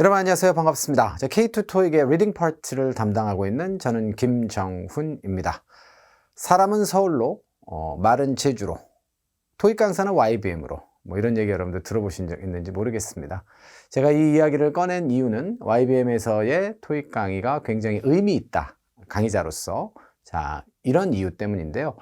여러분 안녕하세요. 반갑습니다. 자, K2 토익의 리딩 파트를 담당하고 있는 저는 김정훈입니다. 사람은 서울로, 어, 말은 제주로, 토익 강사는 YBM으로 뭐 이런 얘기 여러분들 들어보신 적 있는지 모르겠습니다. 제가 이 이야기를 꺼낸 이유는 YBM에서의 토익 강의가 굉장히 의미 있다. 강의자로서. 자, 이런 이유 때문인데요.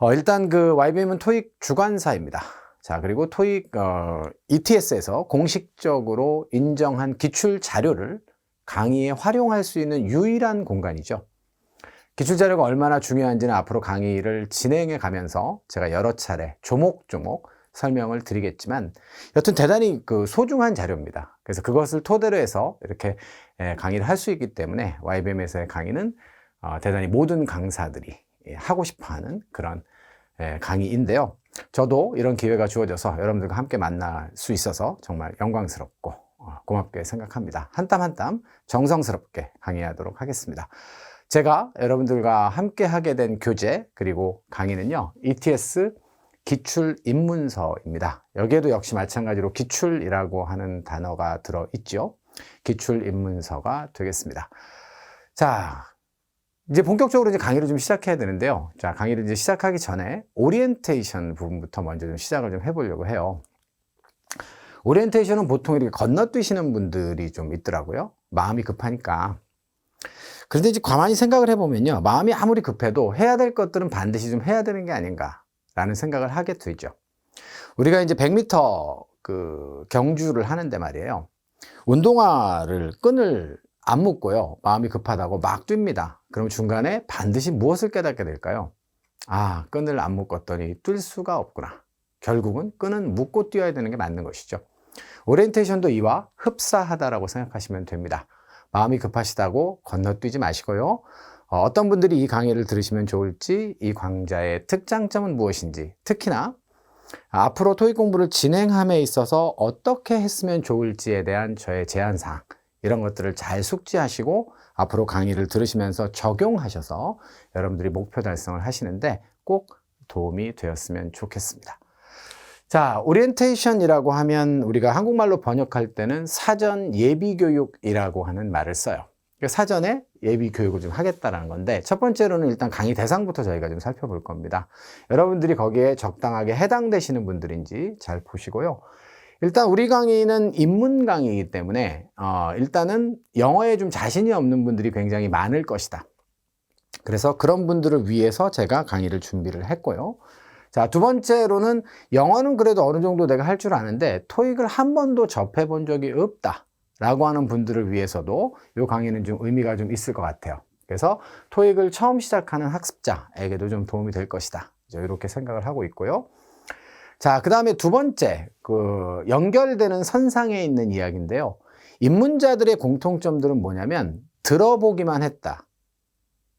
어, 일단 그 YBM은 토익 주관사입니다. 자, 그리고 토익 어, ETS에서 공식적으로 인정한 기출 자료를 강의에 활용할 수 있는 유일한 공간이죠. 기출 자료가 얼마나 중요한지는 앞으로 강의를 진행해 가면서 제가 여러 차례 조목조목 설명을 드리겠지만 여튼 대단히 그 소중한 자료입니다. 그래서 그것을 토대로 해서 이렇게 예, 강의를 할 수 있기 때문에 YBM에서의 강의는 어, 대단히 모든 강사들이 예, 하고 싶어 하는 그런 예, 강의인데요. 저도 이런 기회가 주어져서 여러분들과 함께 만날 수 있어서 정말 영광스럽고 어, 고맙게 생각합니다. 한 땀 한 땀 정성스럽게 강의하도록 하겠습니다. 제가 여러분들과 함께 하게 된 교재 그리고 강의는요. ETS 기출 입문서입니다. 여기에도 역시 마찬가지로 기출이라고 하는 단어가 들어 있죠. 기출 입문서가 되겠습니다. 자, 이제 본격적으로 이제 강의를 좀 시작해야 되는데요. 자, 강의를 이제 시작하기 전에 오리엔테이션 부분부터 먼저 좀 시작을 좀 해보려고 해요. 오리엔테이션은 보통 이렇게 건너뛰시는 분들이 좀 있더라고요. 마음이 급하니까. 그런데 이제 가만히 생각을 해보면요. 마음이 아무리 급해도 해야 될 것들은 반드시 좀 해야 되는 게 아닌가라는 생각을 하게 되죠. 우리가 이제 100m 그 경주를 하는데 말이에요. 운동화를 끈을 안 묶고요. 마음이 급하다고 막 뜁니다. 그럼 중간에 반드시 무엇을 깨닫게 될까요? 아, 끈을 안 묶었더니 뛸 수가 없구나. 결국은 끈은 묶고 뛰어야 되는 게 맞는 것이죠. 오리엔테이션도 이와 흡사하다라고 생각하시면 됩니다. 마음이 급하시다고 건너뛰지 마시고요. 어, 어떤 분들이 이 강의를 들으시면 좋을지, 이 강좌의 특장점은 무엇인지, 특히나 앞으로 토익 공부를 진행함에 있어서 어떻게 했으면 좋을지에 대한 저의 제안사항, 이런 것들을 잘 숙지하시고 앞으로 강의를 들으시면서 적용하셔서 여러분들이 목표 달성을 하시는데 꼭 도움이 되었으면 좋겠습니다. 자, 오리엔테이션이라고 하면 우리가 한국말로 번역할 때는 사전 예비 교육이라고 하는 말을 써요. 그러니까 사전에 예비 교육을 좀 하겠다라는 건데 첫 번째로는 일단 강의 대상부터 저희가 좀 살펴볼 겁니다. 여러분들이 거기에 적당하게 해당되시는 분들인지 잘 보시고요. 일단 우리 강의는 입문 강의이기 때문에 어, 일단은 영어에 좀 자신이 없는 분들이 굉장히 많을 것이다. 그래서 그런 분들을 위해서 제가 강의를 준비를 했고요. 자, 두 번째로는 영어는 그래도 어느 정도 내가 할 줄 아는데 토익을 한 번도 접해 본 적이 없다. 라고 하는 분들을 위해서도 이 강의는 좀 의미가 좀 있을 것 같아요. 그래서 토익을 처음 시작하는 학습자에게도 좀 도움이 될 것이다. 이렇게 생각을 하고 있고요. 자, 그 다음에 두 번째, 그, 연결되는 선상에 있는 이야기인데요. 입문자들의 공통점들은 뭐냐면, 들어보기만 했다.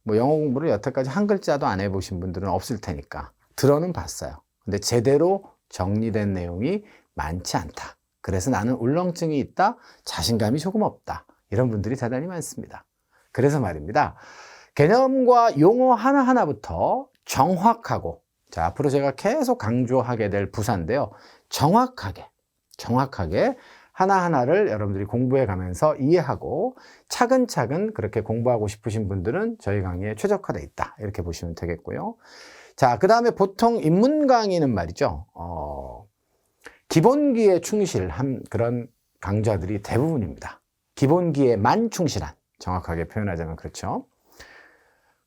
뭐, 영어 공부를 여태까지 한 글자도 안 해보신 분들은 없을 테니까. 들어는 봤어요. 근데 제대로 정리된 내용이 많지 않다. 그래서 나는 울렁증이 있다. 자신감이 조금 없다. 이런 분들이 대단히 많습니다. 그래서 말입니다. 개념과 용어 하나하나부터 정확하고 자, 앞으로 제가 계속 강조하게 될 부사인데요. 정확하게, 정확하게 하나하나를 여러분들이 공부해 가면서 이해하고 차근차근 그렇게 공부하고 싶으신 분들은 저희 강의에 최적화되어 있다. 이렇게 보시면 되겠고요. 자, 그 다음에 보통 입문 강의는 말이죠. 어, 기본기에 충실한 그런 강좌들이 대부분입니다. 기본기에만 충실한, 정확하게 표현하자면 그렇죠.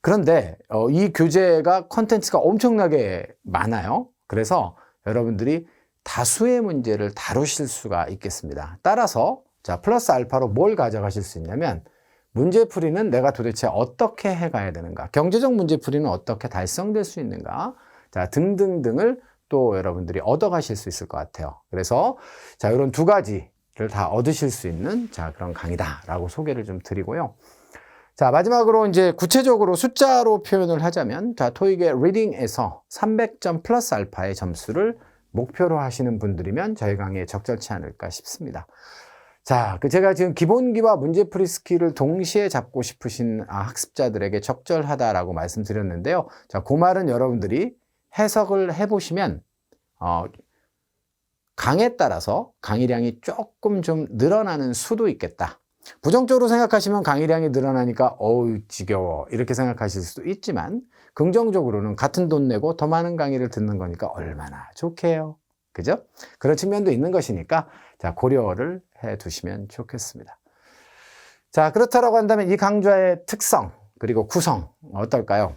그런데 어, 이 교재가 컨텐츠가 엄청나게 많아요. 그래서 여러분들이 다수의 문제를 다루실 수가 있겠습니다. 따라서 자 플러스 알파로 뭘 가져가실 수 있냐면 문제풀이는 내가 도대체 어떻게 해가야 되는가 경제적 문제풀이는 어떻게 달성될 수 있는가 자 등등등을 또 여러분들이 얻어가실 수 있을 것 같아요. 그래서 자 이런 두 가지를 다 얻으실 수 있는 자 그런 강의다라고 소개를 좀 드리고요. 자, 마지막으로 이제 구체적으로 숫자로 표현을 하자면, 자, 토익의 리딩에서 300점 플러스 알파의 점수를 목표로 하시는 분들이면 저희 강의에 적절치 않을까 싶습니다. 자, 그 제가 지금 기본기와 문제풀이 스킬을 동시에 잡고 싶으신 아, 학습자들에게 적절하다라고 말씀드렸는데요. 자, 그 말은 여러분들이 해석을 해보시면, 어, 강에 따라서 강의량이 조금 좀 늘어나는 수도 있겠다. 부정적으로 생각하시면 강의량이 늘어나니까 어우 지겨워 이렇게 생각하실 수도 있지만 긍정적으로는 같은 돈 내고 더 많은 강의를 듣는 거니까 얼마나 좋게요. 그죠? 그런 측면도 있는 것이니까 자 고려를 해 두시면 좋겠습니다. 자 그렇다라고 한다면 이 강좌의 특성 그리고 구성 어떨까요?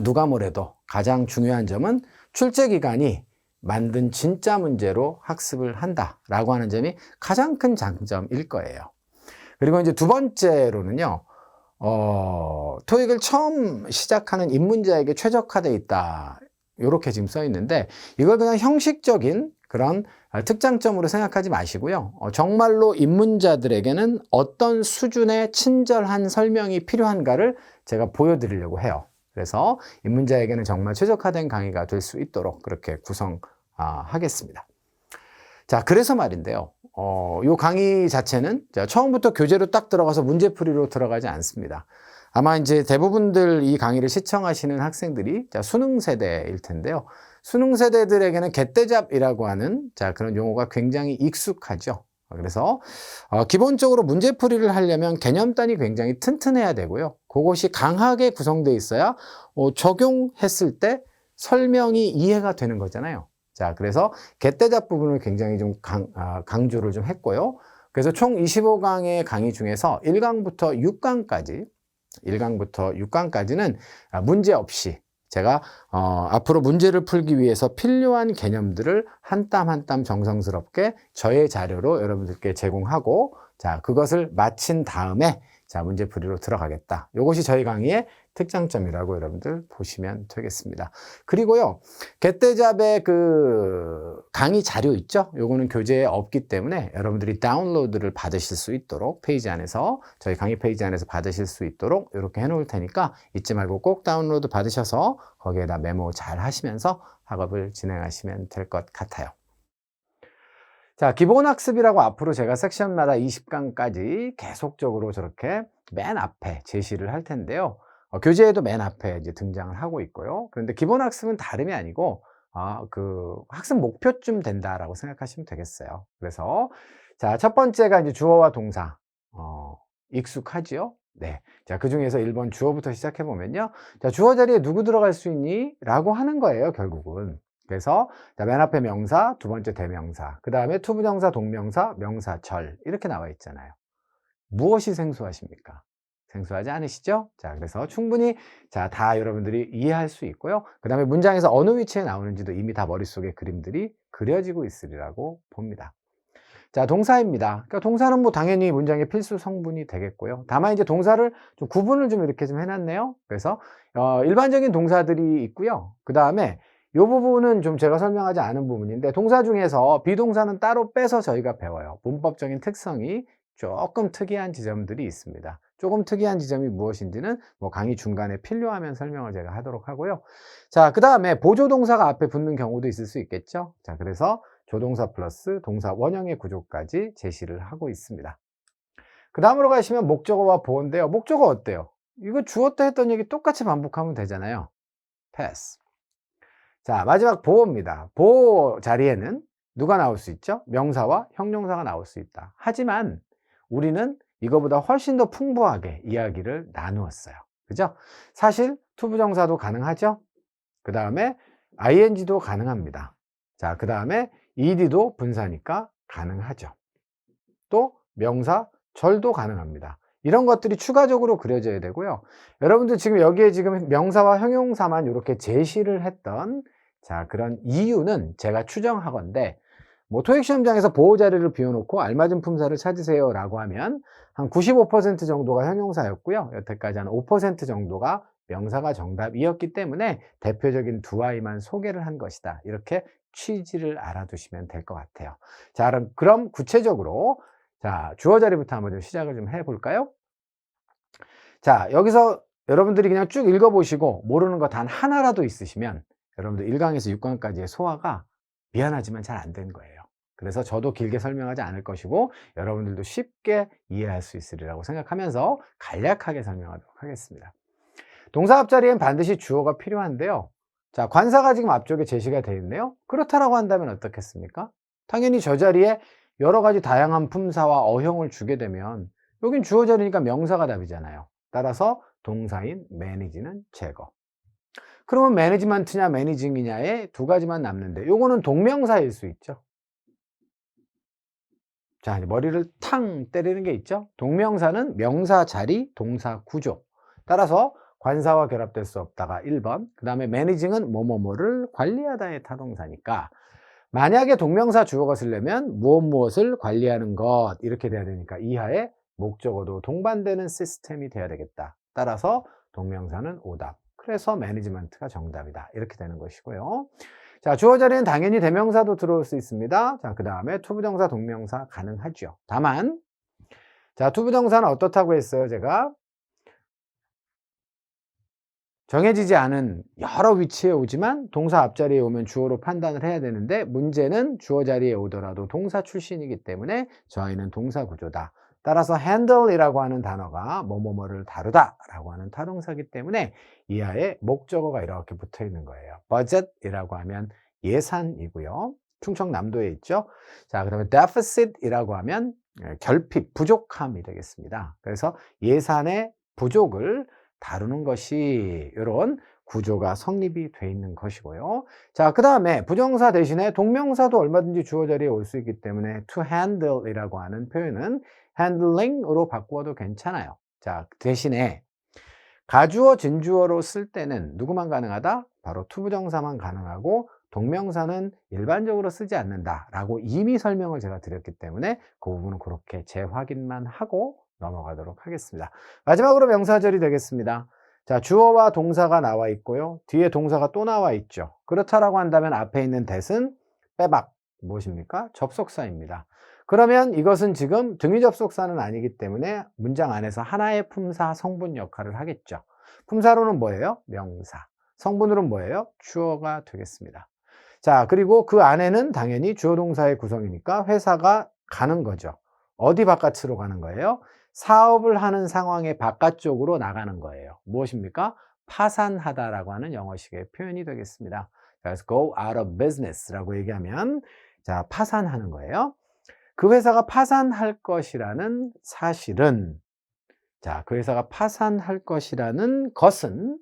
누가 뭐래도 가장 중요한 점은 출제 기간이 만든 진짜 문제로 학습을 한다라고 하는 점이 가장 큰 장점일 거예요. 그리고 이제 두 번째로는요, 어, 토익을 처음 시작하는 입문자에게 최적화되어 있다. 이렇게 지금 써 있는데, 이걸 그냥 형식적인 그런 특장점으로 생각하지 마시고요. 어, 정말로 입문자들에게는 어떤 수준의 친절한 설명이 필요한가를 제가 보여드리려고 해요. 그래서 입문자에게는 정말 최적화된 강의가 될 수 있도록 그렇게 구성하겠습니다. 자, 그래서 말인데요. 어, 요 강의 자체는 자, 처음부터 교재로 딱 들어가서 문제풀이로 들어가지 않습니다. 아마 이제 대부분들 이 강의를 시청하시는 학생들이 자, 수능 세대일 텐데요. 수능 세대들에게는 개떼잡이라고 하는 자, 그런 용어가 굉장히 익숙하죠. 그래서 어, 기본적으로 문제풀이를 하려면 개념단이 굉장히 튼튼해야 되고요. 그것이 강하게 구성되어 있어야 어, 적용했을 때 설명이 이해가 되는 거잖아요. 자, 그래서 개떼잡 부분을 굉장히 좀 강, 아, 강조를 좀 했고요. 그래서 총 25강의 강의 중에서 1강부터 6강까지, 1강부터 6강까지는 아, 문제 없이 제가 어, 앞으로 문제를 풀기 위해서 필요한 개념들을 한 땀 한 땀 정성스럽게 저의 자료로 여러분들께 제공하고 자 그것을 마친 다음에 자 문제풀이로 들어가겠다. 이것이 저희 강의의 특장점이라고 여러분들 보시면 되겠습니다. 그리고요 개떼잡의 그 강의 자료 있죠? 요거는 교재에 없기 때문에 여러분들이 다운로드를 받으실 수 있도록 페이지 안에서 저희 강의 페이지 안에서 받으실 수 있도록 이렇게 해놓을 테니까 잊지 말고 꼭 다운로드 받으셔서 거기에다 메모 잘 하시면서 학업을 진행하시면 될 것 같아요. 자, 기본학습이라고 앞으로 제가 섹션마다 20강까지 계속적으로 저렇게 맨 앞에 제시를 할 텐데요. 어, 교재에도 맨 앞에 이제 등장을 하고 있고요. 그런데 기본 학습은 다름이 아니고, 아, 그 학습 목표쯤 된다라고 생각하시면 되겠어요. 그래서, 자, 첫 번째가 이제 주어와 동사. 어, 익숙하지요? 네. 자, 그 중에서 1번 주어부터 시작해 보면요. 자, 주어 자리에 누구 들어갈 수 있니? 라고 하는 거예요, 결국은. 그래서 자, 맨 앞에 명사, 두 번째 대명사, 그 다음에 투부정사, 동명사, 명사, 절 이렇게 나와 있잖아요. 무엇이 생소하십니까? 생소하지 않으시죠? 자, 그래서 충분히 자, 다 여러분들이 이해할 수 있고요. 그 다음에 문장에서 어느 위치에 나오는지도 이미 다 머릿속에 그림들이 그려지고 있으리라고 봅니다. 자, 동사입니다. 그러니까 동사는 뭐 당연히 문장의 필수 성분이 되겠고요. 다만 이제 동사를 좀 구분을 좀 이렇게 좀 해놨네요. 그래서 어, 일반적인 동사들이 있고요. 그 다음에 이 부분은 좀 제가 설명하지 않은 부분인데 동사 중에서 비동사는 따로 빼서 저희가 배워요. 문법적인 특성이 조금 특이한 지점들이 있습니다. 조금 특이한 지점이 무엇인지는 뭐 강의 중간에 필요하면 설명을 제가 하도록 하고요. 자, 그 다음에 보조동사가 앞에 붙는 경우도 있을 수 있겠죠. 자, 그래서 조동사 플러스 동사 원형의 구조까지 제시를 하고 있습니다. 그 다음으로 가시면 목적어와 보어인데요. 목적어 어때요? 이거 주었다 했던 얘기 똑같이 반복하면 되잖아요. 패스. 자, 마지막 보어입니다. 보어 자리에는 누가 나올 수 있죠? 명사와 형용사가 나올 수 있다. 하지만 우리는 이거보다 훨씬 더 풍부하게 이야기를 나누었어요. 그죠? 사실 투부정사도 가능하죠? 그 다음에 ing도 가능합니다. 자, 그 다음에 ed도 분사니까 가능하죠. 또 명사, 절도 가능합니다. 이런 것들이 추가적으로 그려져야 되고요. 여러분들 지금 여기에 지금 명사와 형용사만 이렇게 제시를 했던 자 그런 이유는 제가 추정하건데 뭐 토익 시험장에서 보호 자리를 비워놓고 알맞은 품사를 찾으세요 라고 하면 한 95% 정도가 형용사였고요. 여태까지 한 5% 정도가 명사가 정답이었기 때문에 대표적인 두 아이만 소개를 한 것이다. 이렇게 취지를 알아두시면 될 것 같아요. 자, 그럼, 그럼 구체적으로 자, 주어 자리부터 한번 좀 시작을 좀 해볼까요? 자, 여기서 여러분들이 그냥 쭉 읽어보시고 모르는 거 단 하나라도 있으시면 여러분들 1강에서 6강까지의 소화가 미안하지만 잘 안 된 거예요. 그래서 저도 길게 설명하지 않을 것이고 여러분들도 쉽게 이해할 수 있으리라고 생각하면서 간략하게 설명하도록 하겠습니다. 동사 앞자리엔 반드시 주어가 필요한데요. 자, 관사가 지금 앞쪽에 제시가 되어 있네요. 그렇다라고 한다면 어떻겠습니까? 당연히 저 자리에 여러 가지 다양한 품사와 어형을 주게 되면 여긴 주어 자리니까 명사가 답이잖아요. 따라서 동사인 매니지는 제거. 그러면 매니지먼트냐 매니징이냐에 두 가지만 남는데 요거는 동명사일 수 있죠. 자, 머리를 탕 때리는 게 있죠. 동명사는 명사 자리, 동사 구조. 따라서 관사와 결합될 수 없다가 1번. 그 다음에 매니징은 뭐뭐뭐를 관리하다의 타동사니까 만약에 동명사 주어가 쓰려면 무엇 무엇을 관리하는 것 이렇게 돼야 되니까 이하에 목적어도 동반되는 시스템이 돼야 되겠다. 따라서 동명사는 오답. 그래서 매니지먼트가 정답이다. 이렇게 되는 것이고요. 자, 주어 자리는 당연히 대명사도 들어올 수 있습니다. 자, 그 다음에 투부정사, 동명사 가능하죠. 다만, 자, 투부정사는 어떻다고 했어요, 제가? 정해지지 않은 여러 위치에 오지만 동사 앞자리에 오면 주어로 판단을 해야 되는데 문제는 주어 자리에 오더라도 동사 출신이기 때문에 저희는 동사 구조다. 따라서 handle이라고 하는 단어가 뭐뭐뭐를 다루다라고 하는 타동사기 때문에 이하에 목적어가 이렇게 붙어 있는 거예요. budget이라고 하면 예산이고요. 충청남도에 있죠. 자, 그러면 deficit이라고 하면 예, 결핍, 부족함이 되겠습니다. 그래서 예산의 부족을 다루는 것이 이런 구조가 성립이 돼 있는 것이고요. 자, 그 다음에 부정사 대신에 동명사도 얼마든지 주어 자리에 올 수 있기 때문에 to handle이라고 하는 표현은 handling으로 바꾸어도 괜찮아요. 자, 대신에 가주어, 진주어로 쓸 때는 누구만 가능하다? 바로 투부정사만 가능하고 동명사는 일반적으로 쓰지 않는다라고 이미 설명을 제가 드렸기 때문에 그 부분은 그렇게 재확인만 하고 넘어가도록 하겠습니다. 마지막으로 명사절이 되겠습니다. 자, 주어와 동사가 나와 있고요. 뒤에 동사가 또 나와 있죠. 그렇다라고 한다면 앞에 있는 that은 빼박 무엇입니까? 접속사입니다. 그러면 이것은 지금 등위 접속사는 아니기 때문에 문장 안에서 하나의 품사 성분 역할을 하겠죠. 품사로는 뭐예요? 명사. 성분으로는 뭐예요? 주어가 되겠습니다. 자, 그리고 그 안에는 당연히 주어 동사의 구성이니까 회사가 가는 거죠. 어디 바깥으로 가는 거예요? 사업을 하는 상황의 바깥쪽으로 나가는 거예요. 무엇입니까? 파산하다라고 하는 영어식의 표현이 되겠습니다. 그래서 go out of business라고 얘기하면 자, 파산하는 거예요. 그 회사가 파산할 것이라는 사실은 자, 그 회사가 파산할 것이라는 것은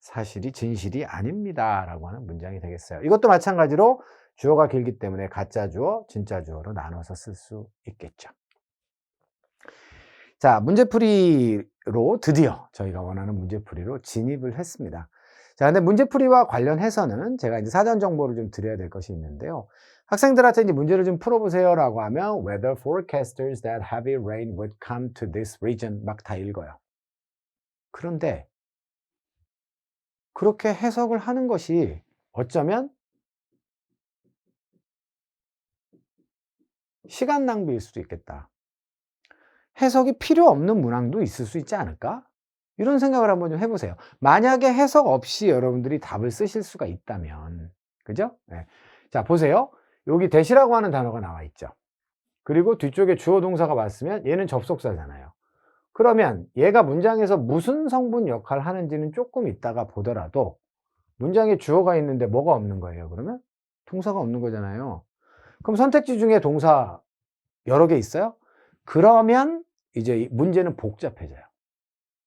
사실이 진실이 아닙니다. 라고 하는 문장이 되겠어요. 이것도 마찬가지로 주어가 길기 때문에 가짜 주어, 진짜 주어로 나눠서 쓸 수 있겠죠. 자, 문제풀이로 드디어 저희가 원하는 문제풀이로 진입을 했습니다. 자, 근데 문제풀이와 관련해서는 제가 이제 사전 정보를 좀 드려야 될 것이 있는데요. 학생들한테 이제 문제를 좀 풀어보세요라고 하면 weather forecasters that heavy rain would come to this region 막 다 읽어요. 그런데 그렇게 해석을 하는 것이 어쩌면 시간 낭비일 수도 있겠다. 해석이 필요 없는 문항도 있을 수 있지 않을까? 이런 생각을 한번 좀 해보세요. 만약에 해석 없이 여러분들이 답을 쓰실 수가 있다면, 그죠? 네. 자, 보세요. 여기 대시라고 하는 단어가 나와 있죠. 그리고 뒤쪽에 주어 동사가 왔으면 얘는 접속사잖아요. 그러면 얘가 문장에서 무슨 성분 역할을 하는지는 조금 있다가 보더라도 문장에 주어가 있는데 뭐가 없는 거예요, 그러면? 동사가 없는 거잖아요. 그럼 선택지 중에 동사 여러 개 있어요? 그러면 이제 문제는 복잡해져요.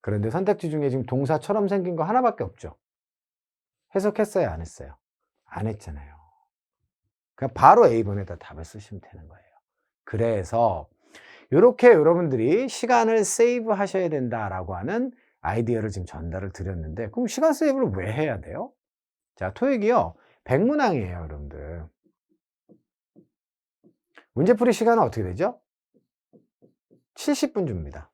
그런데 선택지 중에 지금 동사처럼 생긴 거 하나밖에 없죠. 해석했어요? 안 했어요? 안 했잖아요. 그냥 바로 A번에다 답을 쓰시면 되는 거예요. 그래서 이렇게 여러분들이 시간을 세이브 하셔야 된다라고 하는 아이디어를 지금 전달을 드렸는데 그럼 시간 세이브를 왜 해야 돼요? 자, 토익이요. 백문항이에요, 여러분들. 문제풀이 시간은 어떻게 되죠? 70분 줍니다.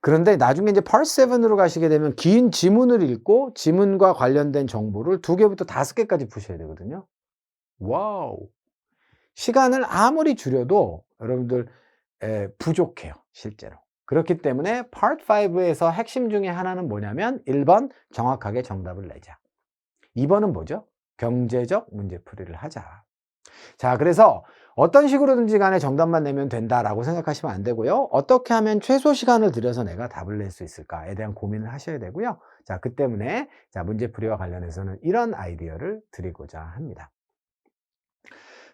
그런데 나중에 이제 part 7으로 가시게 되면 긴 지문을 읽고 지문과 관련된 정보를 두 개부터 다섯 개까지 푸셔야 되거든요. 와우. 시간을 아무리 줄여도 여러분들 에, 부족해요. 실제로. 그렇기 때문에 part 5에서 핵심 중에 하나는 뭐냐면 1번 정확하게 정답을 내자. 2번은 뭐죠? 경제적 문제풀이를 하자. 자, 그래서 어떤 식으로든지 간에 정답만 내면 된다라고 생각하시면 안 되고요. 어떻게 하면 최소 시간을 들여서 내가 답을 낼 수 있을까에 대한 고민을 하셔야 되고요. 자, 그 때문에 자, 문제풀이와 관련해서는 이런 아이디어를 드리고자 합니다.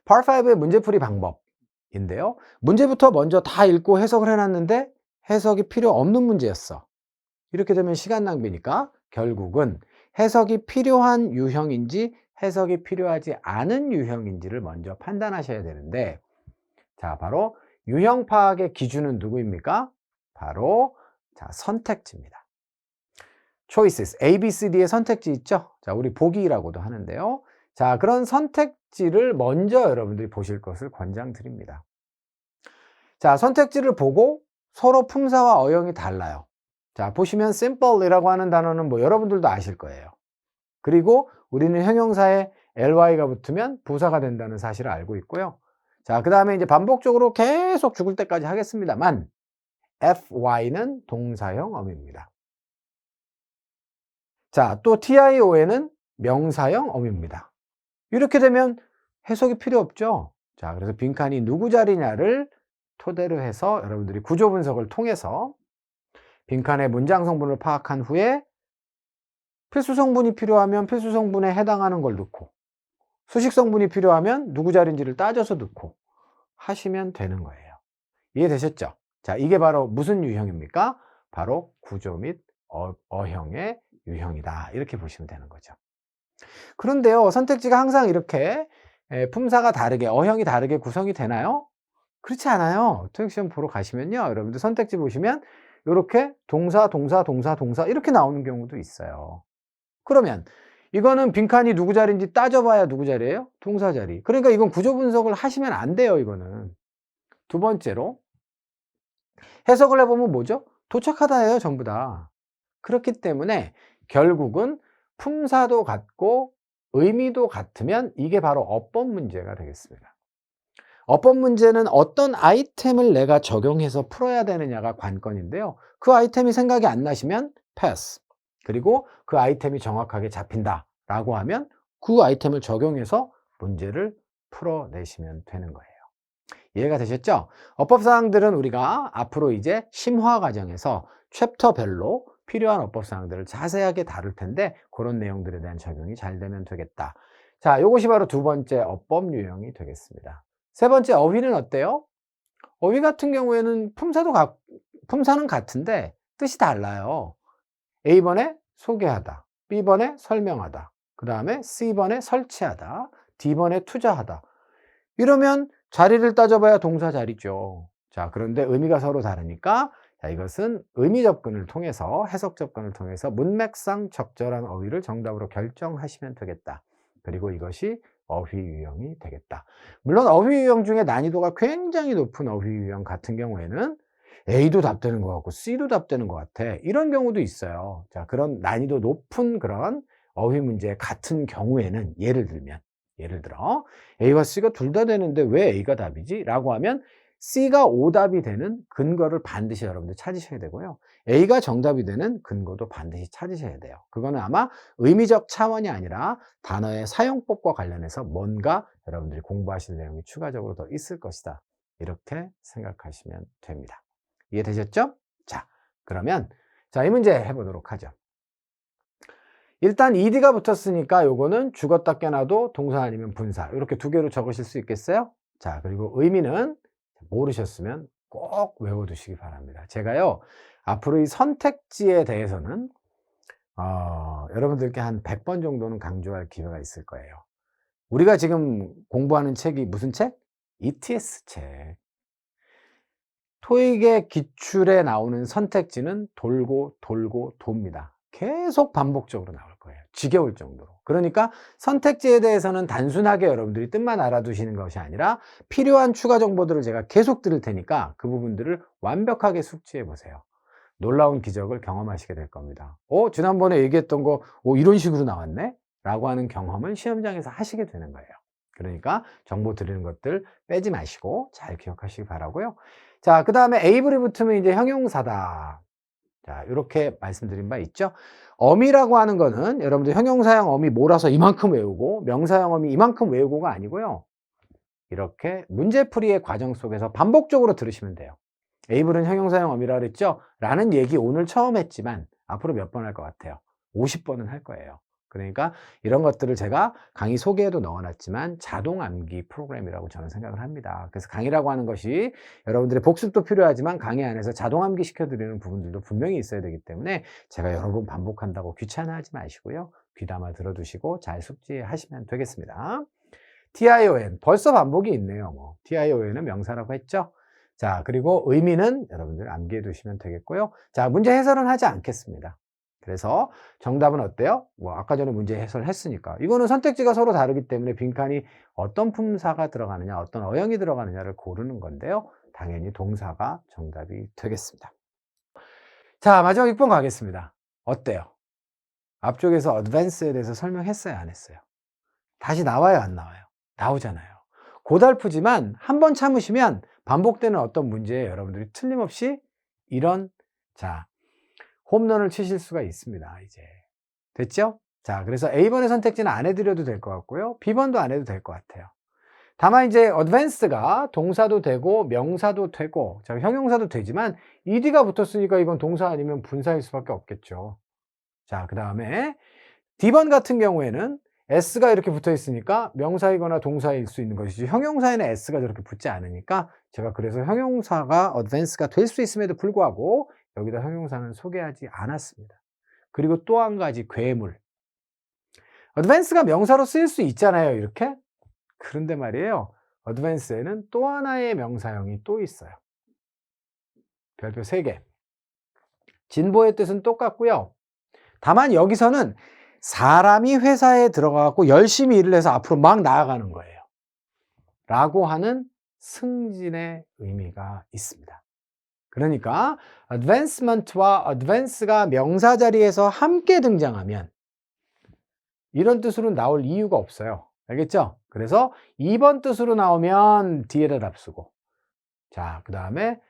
Part 5의 문제풀이 방법인데요. 문제부터 먼저 다 읽고 해석을 해놨는데 해석이 필요 없는 문제였어. 이렇게 되면 시간 낭비니까 결국은 해석이 필요한 유형인지 해석이 필요하지 않은 유형인지를 먼저 판단하셔야 되는데 자, 바로 유형 파악의 기준은 누구입니까? 바로 자, 선택지입니다. choices, A, B, C, D의 선택지 있죠? 자, 우리 보기라고도 하는데요. 자, 그런 선택지를 먼저 여러분들이 보실 것을 권장드립니다. 자, 선택지를 보고 서로 품사와 어형이 달라요. 자, 보시면 simple이라고 하는 단어는 뭐 여러분들도 아실 거예요. 그리고 우리는 형용사에 ly가 붙으면 부사가 된다는 사실을 알고 있고요. 자, 그 다음에 이제 반복적으로 계속 죽을 때까지 하겠습니다만 fy는 동사형 어미입니다. 자, 또 tio는 명사형 어미입니다. 이렇게 되면 해석이 필요 없죠. 자, 그래서 빈칸이 누구 자리냐를 토대로 해서 여러분들이 구조 분석을 통해서 빈칸의 문장 성분을 파악한 후에 필수 성분이 필요하면 필수 성분에 해당하는 걸 넣고 수식 성분이 필요하면 누구 자리인지를 따져서 넣고 하시면 되는 거예요. 이해되셨죠? 자, 이게 바로 무슨 유형입니까? 바로 구조 및 어, 어형의 유형이다. 이렇게 보시면 되는 거죠. 그런데요, 선택지가 항상 이렇게 에, 품사가 다르게, 어형이 다르게 구성이 되나요? 그렇지 않아요. 토익 시험 보러 가시면요. 여러분들 선택지 보시면 이렇게 동사, 동사, 동사, 동사 이렇게 나오는 경우도 있어요. 그러면 이거는 빈칸이 누구 자리인지 따져봐야 누구 자리예요? 동사 자리. 그러니까 이건 구조 분석을 하시면 안 돼요, 이거는. 두 번째로 해석을 해보면 뭐죠? 도착하다예요, 전부 다. 그렇기 때문에 결국은 품사도 같고 의미도 같으면 이게 바로 어법 문제가 되겠습니다. 어법 문제는 어떤 아이템을 내가 적용해서 풀어야 되느냐가 관건인데요. 그 아이템이 생각이 안 나시면 패스. 그리고 그 아이템이 정확하게 잡힌다라고 하면 그 아이템을 적용해서 문제를 풀어내시면 되는 거예요. 이해가 되셨죠? 어법 사항들은 우리가 앞으로 이제 심화 과정에서 챕터별로 필요한 어법 사항들을 자세하게 다룰 텐데 그런 내용들에 대한 적용이 잘 되면 되겠다. 자, 이것이 바로 두 번째 어법 유형이 되겠습니다. 세 번째 어휘는 어때요? 어휘 같은 경우에는 품사도 가, 품사는 같은데 뜻이 달라요. A번에 소개하다, B번에 설명하다, 그 다음에 C번에 설치하다, D번에 투자하다. 이러면 자리를 따져봐야 동사 자리죠. 자, 그런데 의미가 서로 다르니까 자, 이것은 의미 접근을 통해서 해석 접근을 통해서 문맥상 적절한 어휘를 정답으로 결정하시면 되겠다. 그리고 이것이 어휘 유형이 되겠다. 물론 어휘 유형 중에 난이도가 굉장히 높은 어휘 유형 같은 경우에는 A도 답되는 것 같고 C도 답되는 것 같아. 이런 경우도 있어요. 자, 그런 난이도 높은 그런 어휘 문제 같은 경우에는 예를 들면 예를 들어 A와 C가 둘 다 되는데 왜 A가 답이지? 라고 하면 C가 오답이 되는 근거를 반드시 여러분들 찾으셔야 되고요. A가 정답이 되는 근거도 반드시 찾으셔야 돼요. 그거는 아마 의미적 차원이 아니라 단어의 사용법과 관련해서 뭔가 여러분들이 공부하실 내용이 추가적으로 더 있을 것이다. 이렇게 생각하시면 됩니다. 이해되셨죠? 자, 그러면 자, 이 문제 해보도록 하죠. 일단 ed가 붙었으니까 요거는 죽었다 깨나도 동사 아니면 분사 이렇게 두 개로 적으실 수 있겠어요? 자, 그리고 의미는 모르셨으면 꼭 외워두시기 바랍니다. 제가요, 앞으로 이 선택지에 대해서는 어, 여러분들께 한 100번 정도는 강조할 기회가 있을 거예요. 우리가 지금 공부하는 책이 무슨 책? ETS 책. 토익의 기출에 나오는 선택지는 돌고 돌고 돕니다. 계속 반복적으로 나올 거예요. 지겨울 정도로. 그러니까 선택지에 대해서는 단순하게 여러분들이 뜻만 알아두시는 것이 아니라 필요한 추가 정보들을 제가 계속 드릴 테니까 그 부분들을 완벽하게 숙지해 보세요. 놀라운 기적을 경험하시게 될 겁니다. 어, 지난번에 얘기했던 거, 오, 이런 식으로 나왔네? 라고 하는 경험을 시험장에서 하시게 되는 거예요. 그러니까 정보 드리는 것들 빼지 마시고 잘 기억하시기 바라고요. 자, 그 다음에 에이블이 붙으면 이제 형용사다. 자, 이렇게 말씀드린 바 있죠. 어미라고 하는 거는 여러분들 형용사형 어미 몰아서 이만큼 외우고 명사형 어미 이만큼 외우고가 아니고요. 이렇게 문제풀이의 과정 속에서 반복적으로 들으시면 돼요. 에이블은 형용사형 어미라 그랬죠? 라는 얘기 오늘 처음 했지만 앞으로 몇 번 할 것 같아요? 50번은 할 거예요. 그러니까 이런 것들을 제가 강의 소개에도 넣어놨지만 자동 암기 프로그램이라고 저는 생각을 합니다. 그래서 강의라고 하는 것이 여러분들의 복습도 필요하지만 강의 안에서 자동 암기 시켜드리는 부분들도 분명히 있어야 되기 때문에 제가 여러 번 반복한다고 귀찮아하지 마시고요. 귀담아 들어두시고 잘 숙지하시면 되겠습니다. TION 벌써 반복이 있네요. 뭐 TION은 명사라고 했죠. 자 그리고 의미는 여러분들 암기해 두시면 되겠고요. 자 문제 해설은 하지 않겠습니다. 그래서 정답은 어때요? 뭐 아까 전에 문제 해설했으니까 이거는 선택지가 서로 다르기 때문에 빈칸이 어떤 품사가 들어가느냐 어떤 어형이 들어가느냐를 고르는 건데요. 당연히 동사가 정답이 되겠습니다. 자 마지막 6번 가겠습니다. 어때요? 앞쪽에서 어드밴스에 대해서 설명했어요 안 했어요? 다시 나와요 안 나와요? 나오잖아요. 고달프지만 한 번 참으시면 반복되는 어떤 문제에 여러분들이 틀림없이 이런 자 홈런을 치실 수가 있습니다. 이제 됐죠? 자 그래서 A번의 선택지는 안 해드려도 될 것 같고요. B번도 안 해도 될 것 같아요. 다만 이제 어드밴스가 동사도 되고 명사도 되고 자, 형용사도 되지만 ed가 붙었으니까 이건 동사 아니면 분사일 수밖에 없겠죠. 자 그 다음에 D번 같은 경우에는 S가 이렇게 붙어 있으니까 명사이거나 동사일 수 있는 것이지 형용사에는 S가 저렇게 붙지 않으니까 제가 그래서 형용사가 어드밴스가 될 수 있음에도 불구하고 여기다 형용사는 소개하지 않았습니다. 그리고 또 한 가지 괴물. 어드밴스가 명사로 쓰일 수 있잖아요. 이렇게. 그런데 말이에요. 어드밴스에는 또 하나의 명사형이 또 있어요. 별표 3개. 진보의 뜻은 똑같고요. 다만 여기서는 사람이 회사에 들어가고 열심히 일을 해서 앞으로 막 나아가는 거예요. 라고 하는 승진의 의미가 있습니다. 그러니까 advancement와 advance가 명사 자리에서 함께 등장하면 이런 뜻으로 나올 이유가 없어요. 알겠죠? 그래서 2번 뜻으로 나오면 뒤에다 답쓰고 자, 그 다음에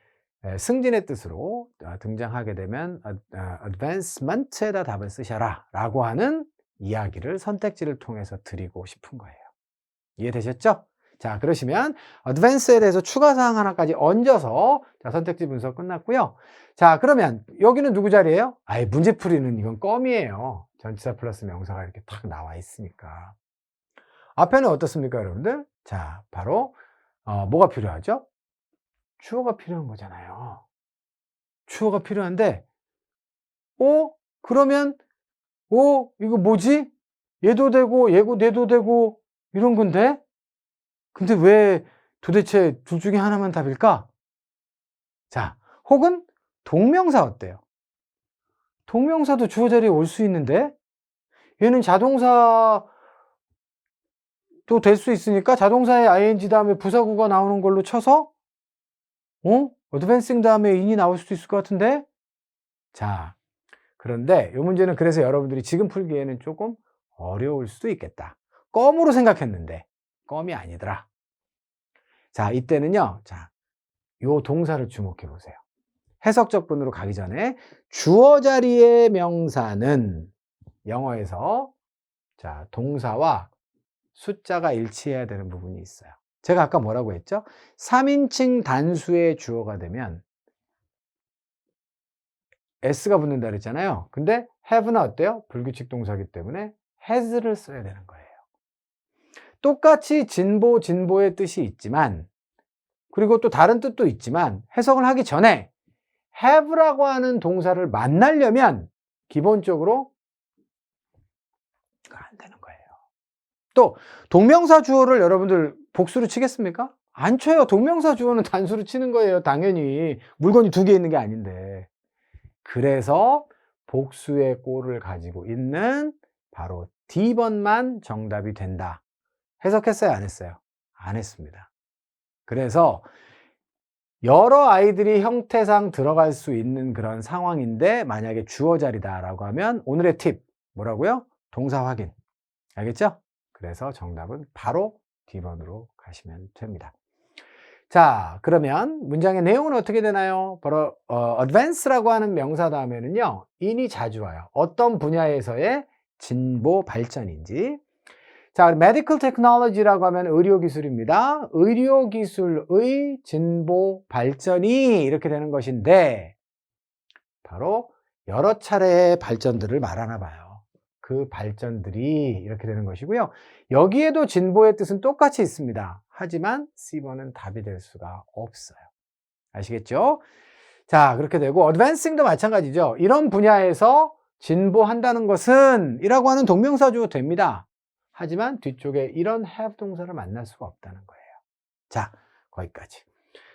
승진의 뜻으로 등장하게 되면 advancement에다 답을 쓰셔라 라고 하는 이야기를 선택지를 통해서 드리고 싶은 거예요. 이해되셨죠? 자, 그러시면 어드밴스에 대해서 추가 사항 하나까지 얹어서 자, 선택지 분석 끝났고요. 자, 그러면 여기는 누구 자리예요? 아예 문제 풀이는 이건 껌이에요. 전치사 플러스 명사가 이렇게 탁 나와 있으니까. 앞에는 어떻습니까, 여러분들? 자, 바로 어, 뭐가 필요하죠? 주어가 필요한 거잖아요. 주어가 필요한데, 어? 그러면, 어? 이거 뭐지? 얘도 되고, 얘고, 내도 되고, 이런 건데? 근데 왜 도대체 둘 중에 하나만 답일까? 자, 혹은 동명사 어때요? 동명사도 주어 자리에 올 수 있는데, 얘는 자동사 또 될 수 있으니까 자동사의 ing 다음에 부사구가 나오는 걸로 쳐서 어? 어드밴싱 다음에 인이 나올 수도 있을 것 같은데? 자, 그런데 이 문제는 그래서 여러분들이 지금 풀기에는 조금 어려울 수도 있겠다. 껌으로 생각했는데 껌이 아니더라. 자, 이때는요. 자, 요 동사를 주목해 보세요. 해석적 분으로 가기 전에 주어 자리의 명사는 영어에서 자, 동사와 숫자가 일치해야 되는 부분이 있어요. 제가 아까 뭐라고 했죠? 3인칭 단수의 주어가 되면 s가 붙는다 그랬잖아요. 근데 have는 어때요? 불규칙 동사기 때문에 has를 써야 되는 거예요. 똑같이 진보, 진보의 뜻이 있지만 그리고 또 다른 뜻도 있지만 해석을 하기 전에 have라고 하는 동사를 만나려면 기본적으로 안 되는 거예요. 또 동명사 주어를 여러분들 복수로 치겠습니까? 안 쳐요. 동명사 주어는 단수로 치는 거예요. 당연히 물건이 두 개 있는 게 아닌데. 그래서 복수의 꼴을 가지고 있는 바로 D번만 정답이 된다. 해석했어요? 안 했어요? 안 했습니다. 그래서 여러 아이들이 형태상 들어갈 수 있는 그런 상황인데 만약에 주어 자리다라고 하면 오늘의 팁 뭐라고요? 동사 확인. 알겠죠? 그래서 정답은 바로 D번으로 가시면 됩니다. 자, 그러면 문장의 내용은 어떻게 되나요? 바로 어, advance라고 하는 명사 다음에는요. in이 자주 와요. 어떤 분야에서의 진보 발전인지 자, medical technology라고 하면 의료기술입니다. 의료기술의 진보 발전이 이렇게 되는 것인데, 바로 여러 차례의 발전들을 말하나 봐요. 그 발전들이 이렇게 되는 것이고요. 여기에도 진보의 뜻은 똑같이 있습니다. 하지만 C번은 답이 될 수가 없어요. 아시겠죠? 자, 그렇게 되고 advancing도 마찬가지죠. 이런 분야에서 진보한다는 것은 이라고 하는 동명사주 됩니다. 하지만 뒤쪽에 이런 have 동사를 만날 수가 없다는 거예요. 자, 거기까지.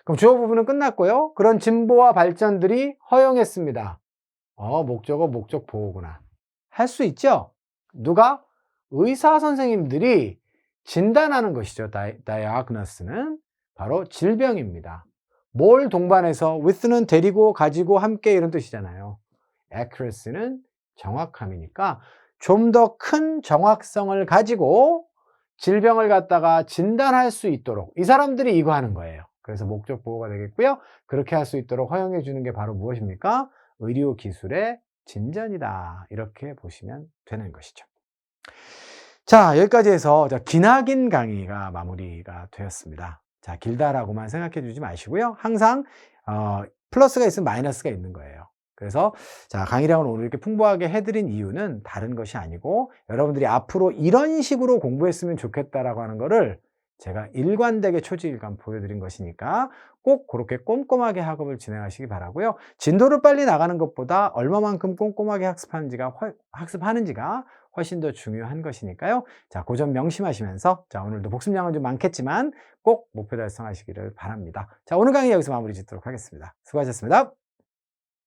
그럼 주어 부분은 끝났고요. 그런 진보와 발전들이 허용했습니다. 어, 목적어, 목적 보호구나. 할 수 있죠? 누가? 의사 선생님들이 진단하는 것이죠. 다이아그너스는 바로 질병입니다. 뭘 동반해서 with는 데리고 가지고 함께 이런 뜻이잖아요. accuracy는 정확함이니까 좀 더 큰 정확성을 가지고 질병을 갖다가 진단할 수 있도록 이 사람들이 이거 하는 거예요. 그래서 목적 보호가 되겠고요. 그렇게 할 수 있도록 허용해 주는 게 바로 무엇입니까? 의료 기술의 진전이다. 이렇게 보시면 되는 것이죠. 자, 여기까지 해서 자, 기나긴 강의가 마무리가 되었습니다. 자, 길다라고만 생각해 주지 마시고요. 항상 어, 플러스가 있으면 마이너스가 있는 거예요. 그래서 자, 강의량을 오늘 이렇게 풍부하게 해드린 이유는 다른 것이 아니고 여러분들이 앞으로 이런 식으로 공부했으면 좋겠다라고 하는 거를 제가 일관되게 초지일관 보여드린 것이니까 꼭 그렇게 꼼꼼하게 학업을 진행하시기 바라고요. 진도를 빨리 나가는 것보다 얼마만큼 꼼꼼하게 학습하는지가 훨- 학습하는지가 훨씬 더 중요한 것이니까요. 자, 그점 명심하시면서 자, 오늘도 복습량은 좀 많겠지만 꼭 목표 달성하시기를 바랍니다. 자, 오늘 강의 여기서 마무리 짓도록 하겠습니다. 수고하셨습니다.